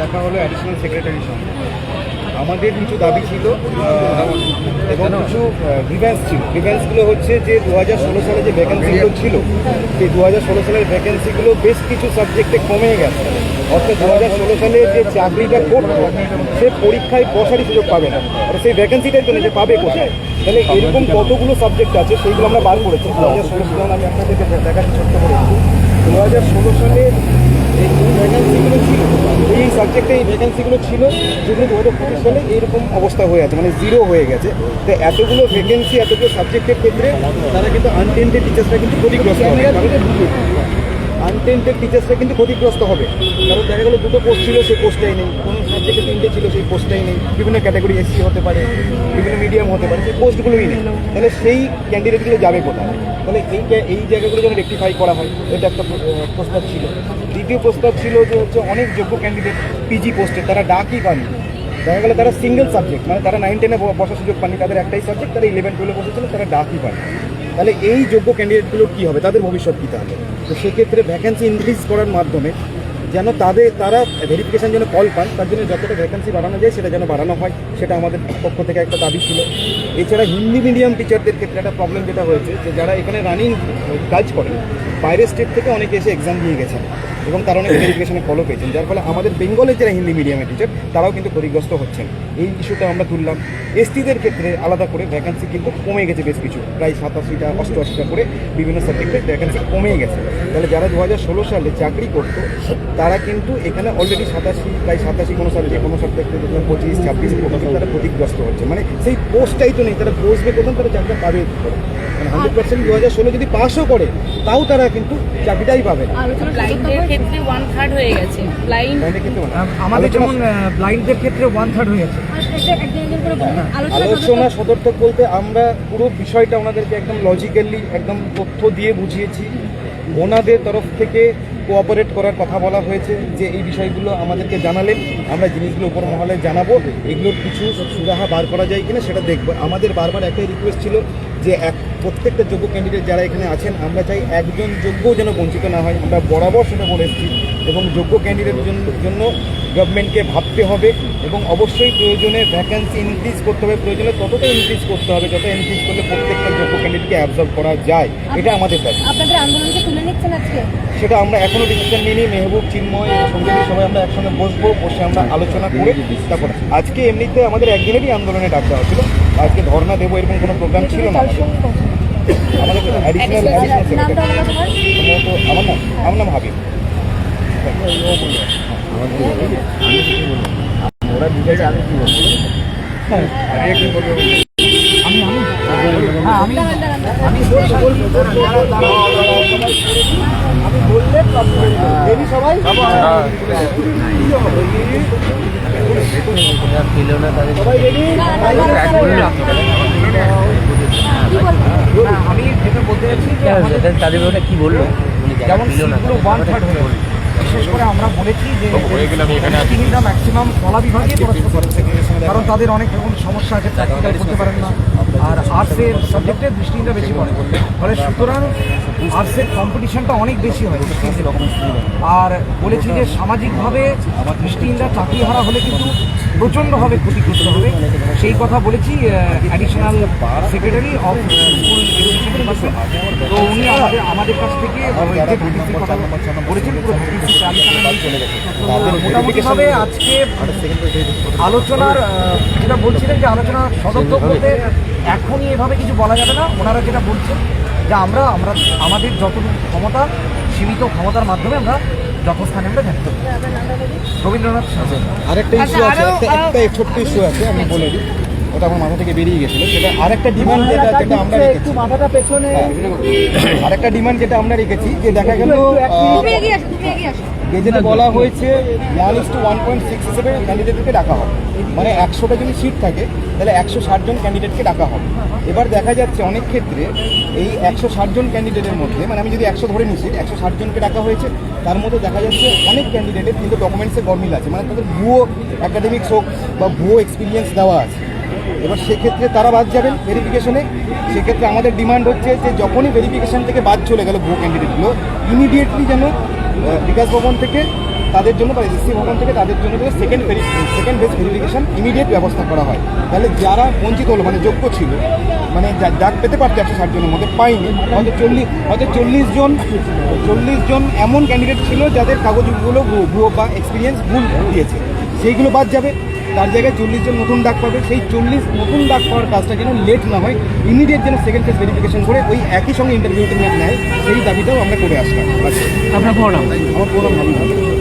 দেখা হলো অ্যাডিশনাল সেক্রেটারির সঙ্গে। আমাদের কিছু দাবি ছিল এবং কিছু গ্রিভ্যান্স ছিল। গ্রিভ্যান্সগুলো হচ্ছে যে দু হাজার ষোলো সালে যে ভ্যাকেন্সিগুলো ছিল, সেই দু হাজার ষোলো সালের ভ্যাকেন্সিগুলো বেশ কিছু সাবজেক্টে কমে গেছে। অর্থাৎ দু হাজার ষোলো সালে যে চাকরিটা করতো, সে পরীক্ষায় বসারই সুযোগ পাবে না। আর সেই ভ্যাকেন্সিটার জন্য যে পাবে কোথায়? তাহলে এরকম কতগুলো সাবজেক্ট আছে, সেইগুলো আমরা বার করেছি। দু হাজার ষোলো যেমন আমি আপনাদেরকে দেখাচ্ছি ছোট্ট করে। একটু। দু হাজার ষোলো সালে এই সাবজেক্টে এই ভ্যাকেন্সিগুলো ছিল, যেগুলো দু হাজার পঁচিশ সালে এইরকম অবস্থা হয়ে আছে মানে জিরো হয়ে গেছে। তো এতগুলো ভ্যাকেন্সি এতগুলো সাবজেক্টের ক্ষেত্রে তারা কিন্তু আনটেন্টেড টিচার্সরা কিন্তু ক্ষতিগ্রস্ত হবে। আনটেন্টেড টিচার্সরা কিন্তু ক্ষতিগ্রস্ত হবে। কারণ দেখা গেলো দুটো পোস্ট ছিল, সেই পোস্টটাই নেই। কোনো সাবজেক্টে তিনটে ছিল, সেই পোস্টটাই নেই। বিভিন্ন ক্যাটাগরি এসসি হতে পারে, বিভিন্ন মিডিয়াম হতে পারে, সেই পোস্টগুলোই নেই। তাহলে সেই ক্যান্ডিডেটগুলো যাবে কোথায়? তাহলে এই এই জায়গাগুলো যেন রেক্টিফাই করা হয়, এটা একটা প্রস্তাব ছিল। দ্বিতীয় প্রস্তাব ছিল যে হচ্ছে অনেক যোগ্য ক্যান্ডিডেট পিজি পোস্টে তারা ডাকই পাননি। দেখা গেলো তারা সিঙ্গেল সাবজেক্ট মানে তারা নাইন টেনে বসার সুযোগ পাননি। তাদের একটাই সাবজেক্ট তারা ইলেভেন টুয়েলভে বসেছিল, তারা ডাকই পাননি। তাহলে এই যোগ্য ক্যান্ডিডেটগুলোর কী হবে? তাদের ভবিষ্যৎ কী তাহলে? তো সেক্ষেত্রে ভ্যাকেন্সি ইনক্রিজ করার মাধ্যমে যেন তাদের, তারা ভেরিফিকেশান যেন কল পান, তার জন্য যতটা ভ্যাকেন্সি বাড়ানো যায় সেটা যেন বাড়ানো হয়, সেটা আমাদের পক্ষ থেকে একটা দাবি ছিল। এছাড়া হিন্দি মিডিয়াম টিচারদের ক্ষেত্রে একটা প্রবলেম যেটা হয়েছে যে যারা এখানে রানিং কাজ করেন, বাইরের স্টেট থেকে অনেকে এসে এক্সাম দিয়ে গেছেন। এবং তারা অনেক ভেরিফিকেশনে ফলো পেয়েছেন, যার ফলে আমাদের বেঙ্গলের যারা হিন্দি মিডিয়ামের টিচার তারাও কিন্তু ক্ষতিগ্রস্ত হচ্ছেন। এই ইস্যুটা আমরা তুললাম। এসটিদের ক্ষেত্রে আলাদা করে ভ্যাকেন্সি কিন্তু কমে গেছে বেশ কিছু। প্রায় সাতাশিটা, অষ্টআশিটা করে বিভিন্ন সাবজেক্টে ভ্যাকেন্সি কমে গেছে। তাহলে যারা দু হাজার ষোলো সালে চাকরি করতো, তারা কিন্তু এখানে অলরেডি সাতাশি, প্রায় সাতাশি কোনো সাবজেক্ট কোনো সাবজেক্টে দেখলাম পঁচিশ, ছাব্বিশ এরকম তারা ক্ষতিগ্রস্ত হচ্ছে। মানে সেই পোস্টটাই তো নেই, তারা বসবে কোথাও তারা চাকরিটা পাবে? মানে হান্ড্রেড পার্সেন্ট দু হাজার ষোলো যদি পাসও করে, তাও তারা কিন্তু চাকরিটাই পাবে ক্ষেত্রে ওয়ান থার্ড হয়ে গেছে। ব্লাইন্ড আমাদের যেমন ব্লাইন্ডদের ক্ষেত্রে ওয়ান থার্ড হয়ে আছে আলোচনা সদর্থক বলতে আমরা পুরো বিষয়টা ওনাদেরকে একদম লজিক্যালি একদম তথ্য দিয়ে বুঝিয়েছি। ওনাদের তরফ থেকে কোঅপারেট করার কথা বলা হয়েছে যে এই বিষয়গুলো আমাদেরকে জানালেন। আমরা জিনিসগুলো উপর মহলে জানাব। এগুলোর কিছু সুরাহা বার করা যায় কিনা সেটা দেখব। আমাদের বারবার একটাই রিকোয়েস্ট ছিল যে এক প্রত্যেকটা যোগ্য ক্যান্ডিডেট যারা এখানে আছেন, আমরা চাই একজন যোগ্য যেন বঞ্চিত না হয়। আমরা বরাবর সেটা বলে এসেছি। এবং যোগ্য ক্যান্ডিডেটের জন্য গভর্নমেন্টকে ভাবতে হবে এবং অবশ্যই প্রয়োজনে ভ্যাকেন্সি ইনক্রিজ করতে হবে। প্রয়োজনে ততটা ইনক্রিজ করতে হবে যত ইনক্রিজ করলে প্রত্যেকটা যোগ্য ক্যান্ডিডেটকে অ্যাবজর্ব করা যায়। এটা আমাদের দাবি। আপনাদের আন্দোলনকে তুলে নিচ্ছেন আজকে? সেটা আমরা এখনও ডিসিশন নিইনি। মেহবুব চিন্ময় এবং সঞ্জীবী সবাই আমরা একসঙ্গে বসবো বসে আমরা আলোচনা করে তারপর আজকে এমনিতে আমাদের একদিনেরই আন্দোলনে ডাক দেওয়া ছিল আজকে ধর্ণা দেবো এরকম কোনো প্রোগ্রাম ছিল না আমাদের। অ্যাডিশনাল অ্যাডিশনাল আমার নাম আমার নাম হাবিব। আমি কি বলব আমি আমি আমি হ্যাঁ আমি দাঁড়ান দাঁড়ান দাঁড়ান। আমি আমি বললে দেবী সবাই সবাই রেডি কি বলব হ্যাঁ, আমি বলতে চাচ্ছি তাদের কি বলল যেমন বিশেষ করে আমরা বলেছি যে ম্যাক্সিমাম কলা বিভাগে পড়াশোনা করে কারণ তাদের অনেক রকম সমস্যা আছে প্র্যাকটিক্যাল করতে পারেন না। আর আর্টসের সাবজেক্টে দৃষ্টিটা বেশি পড়ে। ফলে সুতরাং আর্টসের কম্পিটিশনটা অনেক বেশি হয়। আর বলেছি যে সামাজিকভাবে দৃষ্টিহীনরা চাকরি হারা হলে কিন্তু প্রচণ্ডভাবে ক্ষতিগ্রস্ত হবে। সেই কথা বলেছি additional secretary of school education তো উনি আমাদের আমাদের কাছ থেকে বলেছেন পুরো মোটামুটিভাবে আজকে আলোচনার যেটা বলছিলেন যে আলোচনা সদর্থক বলতে এখনই এভাবে কিছু বলা যাবে না। ওনারা যেটা বলছেন যে আমরা আমরা আমাদের যতটুকু ক্ষমতা সীমিত ক্ষমতার মাধ্যমে আমরা যথাস্থানে আমরা দেখতে পারি রবীন্দ্রনাথ ঠাকুর। আরেকটা ইস্যু আছে একটা একটা ছোট্ট ইস্যু আছে আমি বলে দিই। ওটা আমার মাথা থেকে বেরিয়ে গেছিল। সেটা আরেকটা ডিমান্ড যেটা যেটা আমরা রেখেছি। মাথাটা পেছনে। আরেকটা ডিমান্ড যেটা আমরা রেখেছি যে দেখা গেল গেজেটে বলা হয়েছে one is to one point six হিসেবে ক্যান্ডিডেটকে ডাকা হবে। মানে একশোটা যদি সিট থাকে, তাহলে একশো জন ক্যান্ডিডেটকে ডাকা হবে। এবার দেখা যাচ্ছে অনেক ক্ষেত্রে এই একশো জন ক্যান্ডিডেটের মধ্যে মানে আমি যদি একশো ধরে নিচ্ছি একশো জনকে ডাকা হয়েছে, তার মধ্যে দেখা যাচ্ছে অনেক ক্যান্ডিডেটের কিন্তু ডকুমেন্টসে গরমিল আছে। মানে তাদের ভুয়ো অ্যাকাডেমিক্স হোক বা ভুয়ো এক্সপিরিয়েন্স দেওয়া আছে। এবার সেক্ষেত্রে তারা বাদ যাবেন ভেরিফিকেশনে সেক্ষেত্রে আমাদের ডিমান্ড হচ্ছে যে যখনই ভেরিফিকেশন থেকে বাদ চলে গেল ভুয়ো ক্যান্ডিডেটগুলো ইমিডিয়েটলি যেন বিকাশ ভবন থেকে তাদের জন্য বা এসসি ভবন থেকে তাদের জন্য second second base verification immediate ব্যবস্থা করা হয়। তাহলে যারা বঞ্চিত হলো মানে যোগ্য ছিল মানে ডাক পেতে পারতো একশো ষাট জনের মধ্যে পাইনি হয়তো চল্লিশ হয়তো চল্লিশ জন চল্লিশ জন এমন ক্যান্ডিডেট ছিল যাদের কাগজগুলো ভুয়ো বা এক্সপিরিয়েন্স ভুল দিয়েছে। সেইগুলো বাদ যাবে। তার জায়গায় চল্লিশ জন নতুন ডাক পাবে। সেই চল্লিশ নতুন ডাক পাওয়ার কাজটা যেন লেট না হয় ইমিডিয়েট যেন সেকেন্ড ফেজ ভেরিফিকেশন করে ওই একই সঙ্গে ইন্টারভিউতে নেয় সেই দাবিটাও আমরা করে আসলাম। আপনার পুরো নাম? আমার পুরো ভাবি